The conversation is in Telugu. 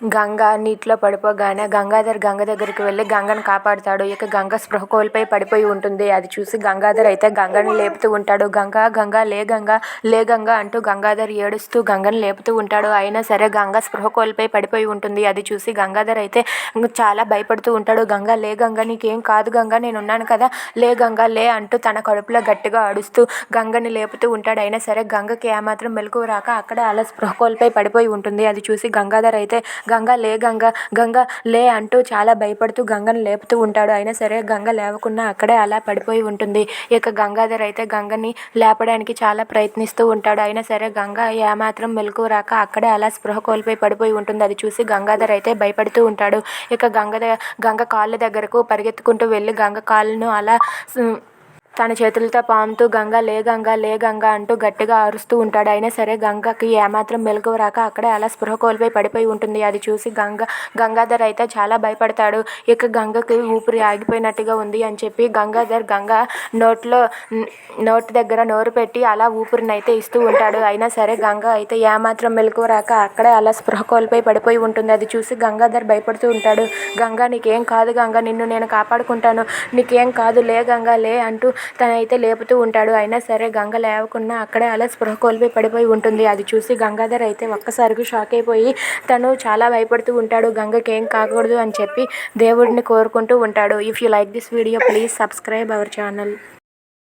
గంగ నీటిలో పడిపోగానే గంగాధర్ గంగ దగ్గరికి వెళ్ళి గంగని కాపాడుతాడు. ఇక గంగ స్పృహ కోల్పోయి పడిపోయి ఉంటుంది. అది చూసి గంగాధర్ అయితే గంగని లేపుతూ ఉంటాడు. గంగా గంగా లే గంగ లే గంగ అంటూ గంగాధర్ ఏడుస్తూ గంగని లేపుతూ ఉంటాడు. అయినా సరే గంగ స్పృహ కోల్పోయి పడిపోయి ఉంటుంది. అది చూసి గంగాధర్ అయితే చాలా భయపడుతూ ఉంటాడు. గంగ లే గంగ నీకేం కాదు గంగా నేను ఉన్నాను కదా. లే గంగ లే అంటూ తన కడుపులో గట్టిగా అడుస్తూ గంగని లేపుతూ ఉంటాడు. అయినా సరే గంగకి ఏమాత్రం మెలకు రాక అక్కడే అలా స్పృహ కోల్పోయి పడిపోయి ఉంటుంది. అది చూసి గంగాధర్ అయితే గంగ లే గంగ గంగ లే అంటూ చాలా భయపడుతూ గంగని లేపుతూ ఉంటాడు. అయినా సరే గంగ లేవకుండా అక్కడే అలా పడిపోయి ఉంటుంది. ఇక గంగాధర్ అయితే గంగని లేపడానికి చాలా ప్రయత్నిస్తూ ఉంటాడు. అయినా సరే గంగ ఏమాత్రం మెలకు రాక అక్కడే అలా స్పృహ కోల్పోయి పడిపోయి ఉంటుంది. అది చూసి గంగాధర్ అయితే భయపడుతూ ఉంటాడు. ఇక గంగ గంగ కాళ్ళ దగ్గరకు పరిగెత్తుకుంటూ వెళ్ళి గంగ కాళ్ళను అలా తన చేతులతో పాముతూ గంగ లే గంగ లే గంగ అంటూ గట్టిగా అరుస్తూ ఉంటాడు. అయినా సరే గంగకి ఏమాత్రం మెలకువ రాక అక్కడే అలా స్పృహ కోల్పోయి పడిపోయి ఉంటుంది. అది చూసి గంగ గంగాధర్ అయితే చాలా భయపడతాడు. ఇక గంగకి ఊపిరి ఆగిపోయినట్టుగా ఉంది అని చెప్పి గంగాధర్ గంగ నోట్లో నోటి దగ్గర నోరు పెట్టి అలా ఊపిరిని అయితే ఇస్తూ ఉంటాడు. అయినా సరే గంగ అయితే ఏమాత్రం మెలకువ రాక అక్కడే అలా స్పృహ కోల్పోయి పడిపోయి ఉంటుంది. అది చూసి గంగాధర్ భయపడుతూ ఉంటాడు. గంగ నీకేం కాదు గంగ నిన్ను నేను కాపాడుకుంటాను. నీకేం కాదు లే గంగ లే అంటూ తనైతే లేపుతూ ఉంటాడు. అయినా సరే గంగ లేవకుండా అక్కడే అలా స్పృహ కోల్పి పడిపోయి ఉంటుంది. అది చూసి గంగాధర్ అయితే ఒక్కసారిగా షాక్ అయిపోయి తను చాలా భయపడుతూ ఉంటాడు. గంగకి ఏం కాకూడదు అని చెప్పి దేవుడిని కోరుకుంటూ ఉంటాడు. If you like this video please subscribe our channel